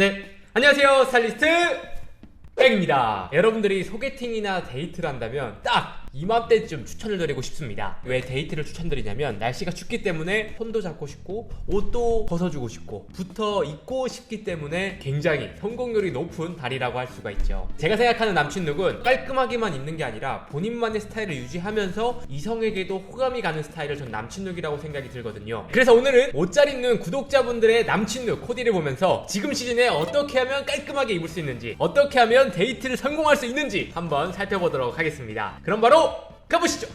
네, 안녕하세요. 스타일리스트 백입니다. 여러분들이 소개팅이나 데이트를 한다면 딱 이맘때쯤 추천을 드리고 싶습니다. 왜 데이트를 추천드리냐면 날씨가 춥기 때문에 손도 잡고 싶고 옷도 벗어주고 싶고 붙어 입고 싶기 때문에 굉장히 성공률이 높은 달이라고 할 수가 있죠. 제가 생각하는 남친 룩은 깔끔하게만 입는 게 아니라 본인만의 스타일을 유지하면서 이성에게도 호감이 가는 스타일을 전 남친 룩이라고 생각이 들거든요. 그래서 오늘은 옷 잘 입는 구독자분들의 남친 룩 코디를 보면서 지금 시즌에 어떻게 하면 깔끔하게 입을 수 있는지 어떻게 하면 데이트를 성공할 수 있는지 한번 살펴보도록 하겠습니다. 그럼 바로 가보시죠.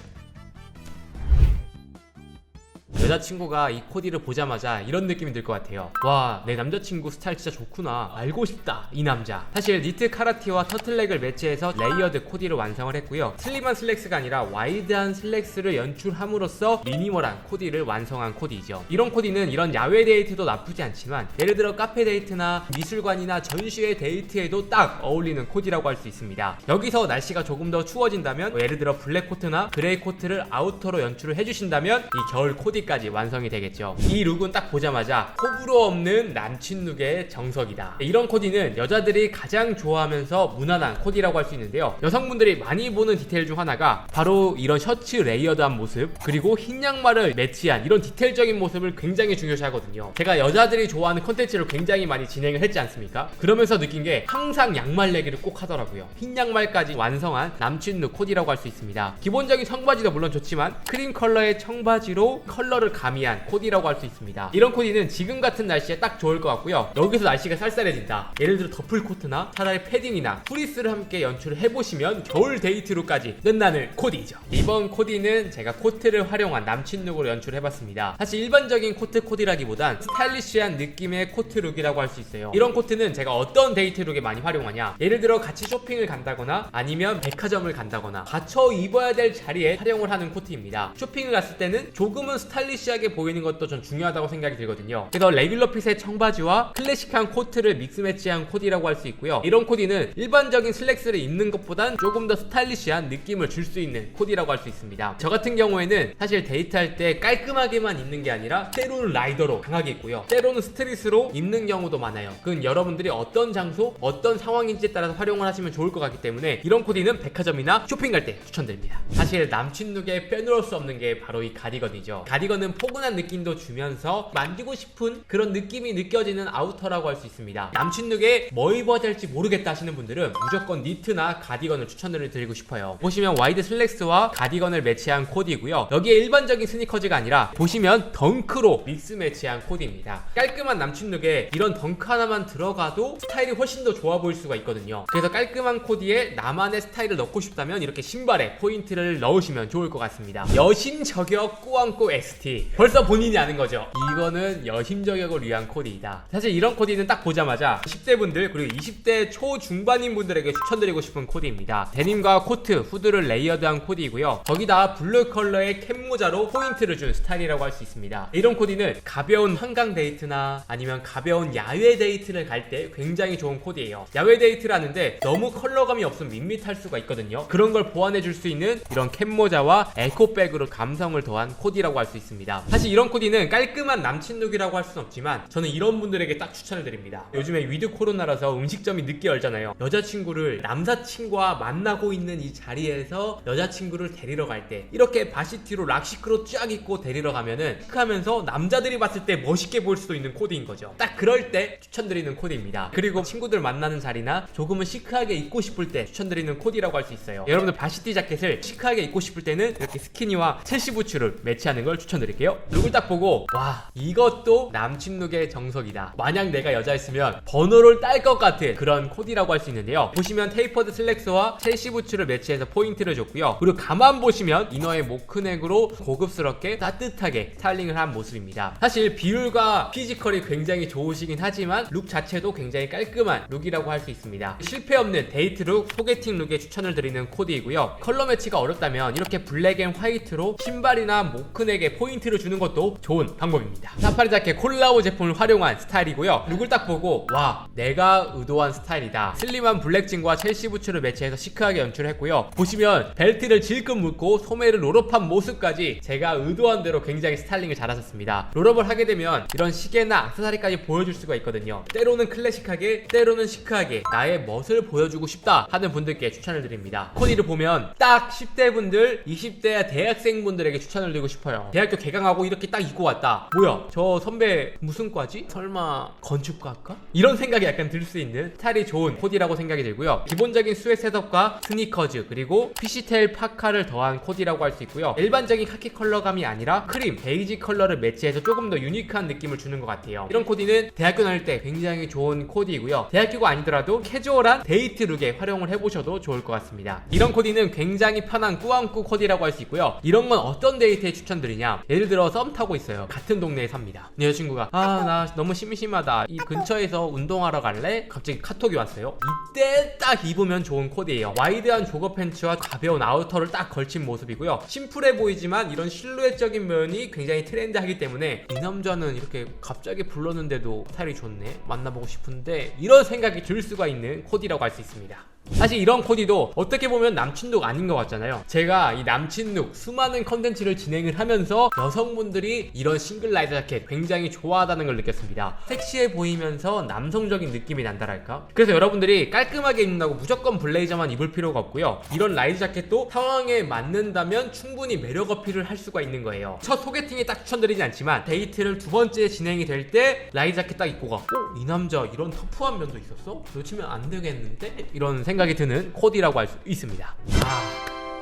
여자친구가 이 코디를 보자마자 이런 느낌이 들 것 같아요. 와, 내 남자친구 스타일 진짜 좋구나. 알고 싶다. 이 남자. 사실 니트 카라티와 터틀넥을 매치해서 레이어드 코디를 완성을 했고요. 슬림한 슬랙스가 아니라 와이드한 슬랙스를 연출함으로써 미니멀한 코디를 완성한 코디이죠. 이런 코디는 이런 야외 데이트도 나쁘지 않지만 예를 들어 카페 데이트나 미술관이나 전시회 데이트에도 딱 어울리는 코디라고 할 수 있습니다. 여기서 날씨가 조금 더 추워진다면 뭐 예를 들어 블랙 코트나 그레이 코트를 아우터로 연출을 해주신다면 이 겨울 코디까지 완성이 되겠죠. 이 룩은 딱 보자마자 호불호 없는 남친 룩의 정석이다. 이런 코디는 여자들이 가장 좋아하면서 무난한 코디라고 할 수 있는데요. 여성분들이 많이 보는 디테일 중 하나가 바로 이런 셔츠 레이어드한 모습 그리고 흰 양말을 매치한 이런 디테일적인 모습을 굉장히 중요시하거든요. 제가 여자들이 좋아하는 컨텐츠를 굉장히 많이 진행을 했지 않습니까? 그러면서 느낀 게 항상 양말 내기를 꼭 하더라고요. 흰 양말까지 완성한 남친 룩 코디라고 할 수 있습니다. 기본적인 청바지도 물론 좋지만 크림 컬러의 청바지로 컬러를 가미한 코디라고 할 수 있습니다. 이런 코디는 지금 같은 날씨에 딱 좋을 것 같고요. 여기서 날씨가 쌀쌀해진다. 예를 들어 더플 코트나 차라리 패딩이나 프리스를 함께 연출을 해보시면 겨울 데이트룩까지 끝나는 코디죠. 이번 코디는 제가 코트를 활용한 남친 룩으로 연출해봤습니다. 사실 일반적인 코트 코디라기보단 스타일리시한 느낌의 코트 룩이라고 할 수 있어요. 이런 코트는 제가 어떤 데이트 룩에 많이 활용하냐? 예를 들어 같이 쇼핑을 간다거나 아니면 백화점을 간다거나 갖춰 입어야 될 자리에 활용을 하는 코트입니다. 쇼핑을 갔을 때는 조금은 스타일리 시하게 보이는 것도 전 중요하다고 생각이 들거든요. 그래서 레귤러 핏의 청바지와 클래식한 코트를 믹스 매치한 코디라고 할 수 있고요. 이런 코디는 일반적인 슬랙스를 입는 것보단 조금 더 스타일리시한 느낌을 줄 수 있는 코디라고 할 수 있습니다. 저 같은 경우에는 사실 데이트할 때 깔끔하게만 입는 게 아니라 때로는 라이더로 강하게 입고요. 때로는 스트릿으로 입는 경우도 많아요. 그건 여러분들이 어떤 장소, 어떤 상황인지에 따라서 활용을 하시면 좋을 것 같기 때문에 이런 코디는 백화점이나 쇼핑 갈 때 추천드립니다. 사실 남친 룩에 빼놓을 수 없는 게 바로 이 가디건이죠. 가디건은 포근한 느낌도 주면서 만지고 싶은 그런 느낌이 느껴지는 아우터라고 할 수 있습니다. 남친 룩에 뭐 입어야 될지 모르겠다 하시는 분들은 무조건 니트나 가디건을 추천을 드리고 싶어요. 보시면 와이드 슬랙스와 가디건을 매치한 코디고요. 여기에 일반적인 스니커즈가 아니라 보시면 덩크로 믹스 매치한 코디입니다. 깔끔한 남친 룩에 이런 덩크 하나만 들어가도 스타일이 훨씬 더 좋아 보일 수가 있거든요. 그래서 깔끔한 코디에 나만의 스타일을 넣고 싶다면 이렇게 신발에 포인트를 넣으시면 좋을 것 같습니다. 여신 저격 꾸안꾸 ST. 벌써 본인이 아는 거죠. 이거는 여신 저격을 위한 코디이다. 사실 이런 코디는 딱 보자마자 10대 분들 그리고 20대 초중반인 분들에게 추천드리고 싶은 코디입니다. 데님과 코트, 후드를 레이어드한 코디이고요. 거기다 블루 컬러의 캡 모자로 포인트를 준 스타일이라고 할 수 있습니다. 이런 코디는 가벼운 한강 데이트나 아니면 가벼운 야외 데이트를 갈 때 굉장히 좋은 코디예요. 야외 데이트를 하는데 너무 컬러감이 없으면 밋밋할 수가 있거든요. 그런 걸 보완해 줄 수 있는 이런 캡 모자와 에코백으로 감성을 더한 코디라고 할 수 있습니다. 사실 이런 코디는 깔끔한 남친 룩이라고 할 수는 없지만 저는 이런 분들에게 딱 추천을 드립니다. 요즘에 위드 코로나라서 음식점이 늦게 열잖아요. 여자친구를 남사친과 만나고 있는 이 자리에서 여자친구를 데리러 갈 때 이렇게 바시티로 락시크로 쫙 입고 데리러 가면은 하면서 남자들이 봤을 때 멋있게 보일 수도 있는 코디인 거죠. 딱 그럴 때 추천드리는 코디입니다. 그리고 친구들 만나는 자리나 조금은 시크하게 입고 싶을 때 추천드리는 코디라고 할 수 있어요. 여러분들 바시티 자켓을 시크하게 입고 싶을 때는 이렇게 스키니와 첼시 부츠를 매치하는 걸 추천드 릴게요. 룩을 딱 보고 와 이것도 남친 룩의 정석이다. 만약 내가 여자였으면 번호를 딸 것 같은 그런 코디라고 할 수 있는데요. 보시면 테이퍼드 슬랙스와 첼시 부츠를 매치해서 포인트를 줬고요. 그리고 가만 보시면 이너의 모크넥으로 고급스럽게 따뜻하게 스타일링을 한 모습입니다. 사실 비율과 피지컬이 굉장히 좋으시긴 하지만 룩 자체도 굉장히 깔끔한 룩이라고 할 수 있습니다. 실패 없는 데이트 룩, 소개팅 룩에 추천을 드리는 코디이고요. 컬러 매치가 어렵다면 이렇게 블랙 앤 화이트로 신발이나 모크넥에 포인트 포인트를 주는 것도 좋은 방법입니다. 사파리 자켓 콜라보 제품을 활용한 스타일이고요. 룩을 딱 보고 와 내가 의도한 스타일이다. 슬림한 블랙진과 첼시 부츠를 매치해서 시크하게 연출을 했고요. 보시면 벨트를 질끈 묶고 소매를 롤업한 모습까지 제가 의도한 대로 굉장히 스타일링을 잘하셨습니다. 롤업을 하게 되면 이런 시계나 액세서리까지 보여줄 수가 있거든요. 때로는 클래식하게, 때로는 시크하게 나의 멋을 보여주고 싶다 하는 분들께 추천을 드립니다. 코디를 보면 딱 10대 분들, 20대 대학생 분들에게 추천을 드리고 싶어요. 대학교 개강하고 이렇게 딱 입고 왔다. 뭐야? 저 선배 무슨 과지? 설마 건축과일까? 이런 생각이 약간 들 수 있는 스타일이 좋은 코디라고 생각이 들고요. 기본적인 스웨 셋업과 스니커즈 그리고 피시테일 파카를 더한 코디라고 할 수 있고요. 일반적인 카키 컬러감이 아니라 크림, 베이지 컬러를 매치해서 조금 더 유니크한 느낌을 주는 것 같아요. 이런 코디는 대학교 다닐 때 굉장히 좋은 코디이고요. 대학교가 아니더라도 캐주얼한 데이트 룩에 활용을 해보셔도 좋을 것 같습니다. 이런 코디는 굉장히 편한 꾸안꾸 코디라고 할 수 있고요. 이런 건 어떤 데이트에 추천드리냐? 예를 들어 썸 타고 있어요. 같은 동네에 삽니다. 내 여자친구가 아 나 너무 심심하다. 이 근처에서 운동하러 갈래? 갑자기 카톡이 왔어요. 이때 딱 입으면 좋은 코디예요. 와이드한 조거 팬츠와 가벼운 아우터를 딱 걸친 모습이고요. 심플해 보이지만 이런 실루엣적인 면이 굉장히 트렌드하기 때문에 이 남자는 이렇게 갑자기 불렀는데도 스타일이 좋네. 만나보고 싶은데 이런 생각이 들 수가 있는 코디라고 할 수 있습니다. 사실 이런 코디도 어떻게 보면 남친룩 아닌 것 같잖아요. 제가 이 남친룩 수많은 컨텐츠를 진행을 하면서 여성분들이 이런 싱글 라이더 자켓 굉장히 좋아하다는 걸 느꼈습니다. 섹시해 보이면서 남성적인 느낌이 난다랄까? 그래서 여러분들이 깔끔하게 입는다고 무조건 블레이저만 입을 필요가 없고요. 이런 라이드 자켓도 상황에 맞는다면 충분히 매력 어필을 할 수가 있는 거예요. 첫 소개팅에 딱 추천드리지 않지만 데이트를 두 번째 진행이 될 때 라이드 자켓 딱 입고 가. 어? 이 남자 이런 터프한 면도 있었어? 놓치면 안 되겠는데? 이런 생각 이 드는 코디라고 할 수 있습니다. 아.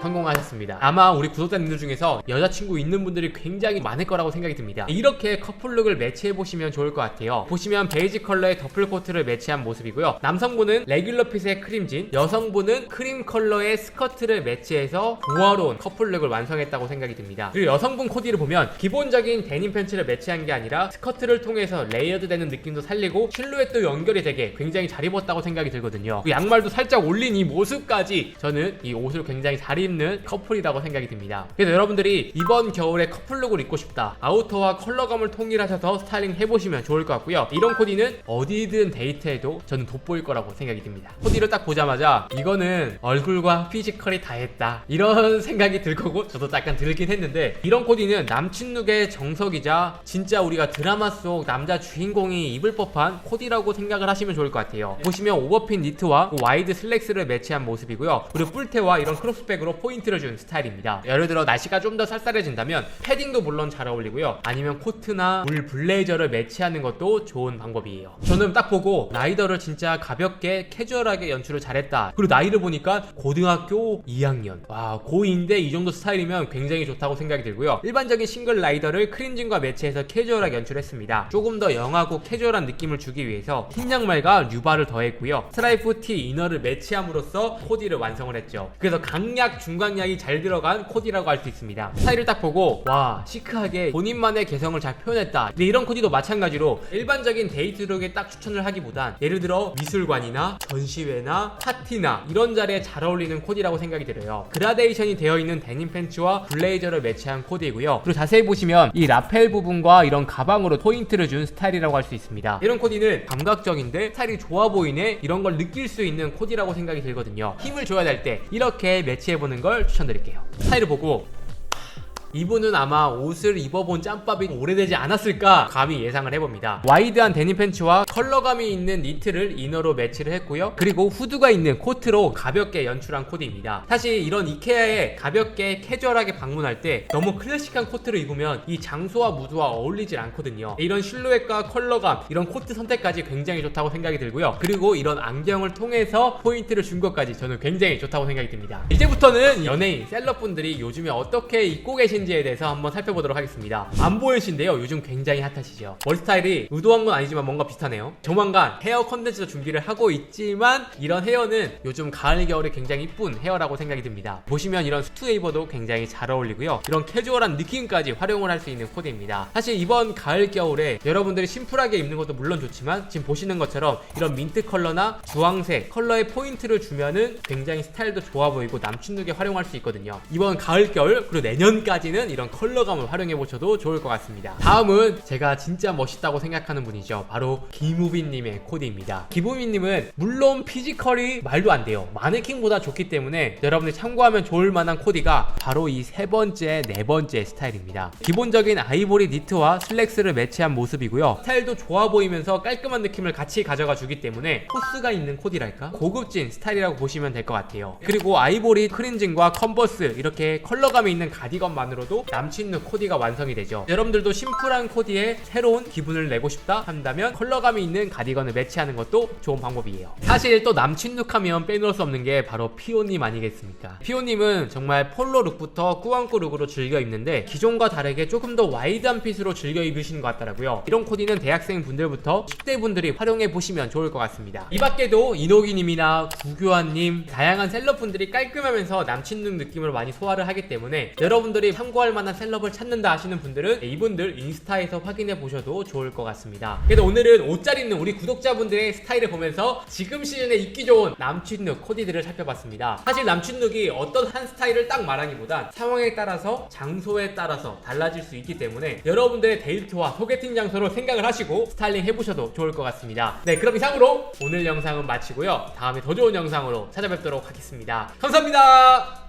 성공하셨습니다. 아마 우리 구독자님들 중에서 여자친구 있는 분들이 굉장히 많을 거라고 생각이 듭니다. 이렇게 커플룩을 매치해 보시면 좋을 것 같아요. 보시면 베이지 컬러의 더플 코트를 매치한 모습이고요. 남성분은 레귤러 핏의 크림진, 여성분은 크림 컬러의 스커트를 매치해서 조화로운 커플룩을 완성했다고 생각이 듭니다. 그리고 여성분 코디를 보면 기본적인 데님 팬츠를 매치한 게 아니라 스커트를 통해서 레이어드 되는 느낌도 살리고 실루엣도 연결이 되게 굉장히 잘 입었다고 생각이 들거든요. 그리고 양말도 살짝 올린 이 모습까지 저는 이 옷을 굉장히 잘 입는 커플이라고 생각이 듭니다. 그래서 여러분들이 이번 겨울에 커플룩을 입고 싶다. 아우터와 컬러감을 통일하셔서 스타일링 해보시면 좋을 것 같고요. 이런 코디는 어디든 데이트해도 저는 돋보일 거라고 생각이 듭니다. 코디를 딱 보자마자 이거는 얼굴과 피지컬이 다 했다. 이런 생각이 들 거고 저도 약간 들긴 했는데 이런 코디는 남친룩의 정석이자 진짜 우리가 드라마 속 남자 주인공이 입을 법한 코디라고 생각을 하시면 좋을 것 같아요. 보시면 오버핀 니트와 와이드 슬랙스를 매치한 모습이고요. 그리고 뿔테와 이런 크로스백으로 포인트를 준 스타일입니다. 예를 들어 날씨가 좀 더 쌀쌀해진다면 패딩도 물론 잘 어울리고요. 아니면 코트나 울 블레이저를 매치하는 것도 좋은 방법이에요. 저는 딱 보고 라이더를 진짜 가볍게 캐주얼하게 연출을 잘했다. 그리고 나이를 보니까 고등학교 2학년. 와 고2인데 이 정도 스타일이면 굉장히 좋다고 생각이 들고요. 일반적인 싱글 라이더를 크림진과 매치해서 캐주얼하게 연출했습니다. 조금 더 영하고 캐주얼한 느낌을 주기 위해서 흰 양말과 뉴바를 더했고요. 스트라이프 티 이너를 매치함으로써 코디를 완성을 했죠. 그래서 강약 중 강약이 잘 들어간 코디라고 할 수 있습니다. 스타일을 딱 보고 와 시크하게 본인만의 개성을 잘 표현했다. 근데 이런 코디도 마찬가지로 일반적인 데이트룩에 딱 추천을 하기보단 예를 들어 미술관이나 전시회나 파티나 이런 자리에 잘 어울리는 코디라고 생각이 들어요. 그라데이션이 되어 있는 데님 팬츠와 블레이저를 매치한 코디이고요. 그리고 자세히 보시면 이 라펠 부분과 이런 가방으로 포인트를 준 스타일이라고 할 수 있습니다. 이런 코디는 감각적인데 스타일이 좋아 보이네 이런 걸 느낄 수 있는 코디라고 생각이 들거든요. 힘을 줘야 될 때 이렇게 매치해보는 걸 추천드릴게요. 스타일을 보고 이분은 아마 옷을 입어본 짬밥이 오래되지 않았을까 감히 예상을 해봅니다. 와이드한 데님 팬츠와 컬러감이 있는 니트를 이너로 매치를 했고요. 그리고 후드가 있는 코트로 가볍게 연출한 코디입니다. 사실 이런 이케아에 가볍게 캐주얼하게 방문할 때 너무 클래식한 코트를 입으면 이 장소와 무드와 어울리질 않거든요. 이런 실루엣과 컬러감, 이런 코트 선택까지 굉장히 좋다고 생각이 들고요. 그리고 이런 안경을 통해서 포인트를 준 것까지 저는 굉장히 좋다고 생각이 듭니다. 이제부터는 연예인, 셀럽분들이 요즘에 어떻게 입고 계신 인지에 대해서 한번 살펴보도록 하겠습니다. 안 보이신데요. 요즘 굉장히 핫하시죠. 머리 스타일이 의도한 건 아니지만 뭔가 비슷하네요. 조만간 헤어 컨텐츠도 준비를 하고 있지만 이런 헤어는 요즘 가을 겨울에 굉장히 이쁜 헤어라고 생각이 듭니다. 보시면 이런 수트 웨이버도 굉장히 잘 어울리고요. 이런 캐주얼한 느낌까지 활용을 할 수 있는 코디입니다. 사실 이번 가을 겨울에 여러분들이 심플하게 입는 것도 물론 좋지만 지금 보시는 것처럼 이런 민트 컬러나 주황색 컬러의 포인트를 주면은 굉장히 스타일도 좋아 보이고 남친룩에 활용할 수 있거든요. 이번 가을 겨울 그리고 내년까지는 스타일에는 이런 컬러감을 활용해 보셔도 좋을 것 같습니다. 다음은 제가 진짜 멋있다고 생각하는 분이죠. 바로 김우빈님의 코디입니다. 김우빈님은 물론 피지컬이 말도 안 돼요. 마네킹보다 좋기 때문에 여러분들 참고하면 좋을 만한 코디가 바로 이 세 번째, 네 번째 스타일입니다. 기본적인 아이보리 니트와 슬랙스를 매치한 모습이고요. 스타일도 좋아 보이면서 깔끔한 느낌을 같이 가져가 주기 때문에 코스가 있는 코디랄까? 고급진 스타일이라고 보시면 될 것 같아요. 그리고 아이보리 크린징과 컨버스 이렇게 컬러감이 있는 가디건만으로 도 남친룩 코디가 완성이 되죠. 여러분들도 심플한 코디에 새로운 기분을 내고 싶다 한다면 컬러감이 있는 가디건을 매치하는 것도 좋은 방법이에요. 사실 또 남친룩 하면 빼놓을 수 없는 게 바로 피오님 아니겠습니까? 피오님은 정말 폴로 룩부터 꾸안꾸 룩으로 즐겨 입는데 기존과 다르게 조금 더 와이드한 핏으로 즐겨 입으시는 것 같더라고요. 이런 코디는 대학생 분들부터 10대 분들이 활용해 보시면 좋을 것 같습니다. 이 밖에도 이노기님이나 구교환님 다양한 셀럽분들이 깔끔하면서 남친룩 느낌으로 많이 소화를 하기 때문에 여러분들이 참고 할 만한 셀럽을 찾는다 하시는 분들은 이분들 인스타에서 확인해 보셔도 좋을 것 같습니다. 그래서 오늘은 옷 잘 입는 우리 구독자분들의 스타일을 보면서 지금 시즌에 입기 좋은 남친룩 코디들을 살펴봤습니다. 사실 남친룩이 어떤 한 스타일을 딱 말하기보단 상황에 따라서 장소에 따라서 달라질 수 있기 때문에 여러분들의 데이트와 소개팅 장소로 생각을 하시고 스타일링 해보셔도 좋을 것 같습니다. 네, 그럼 이상으로 오늘 영상은 마치고요. 다음에 더 좋은 영상으로 찾아뵙도록 하겠습니다. 감사합니다.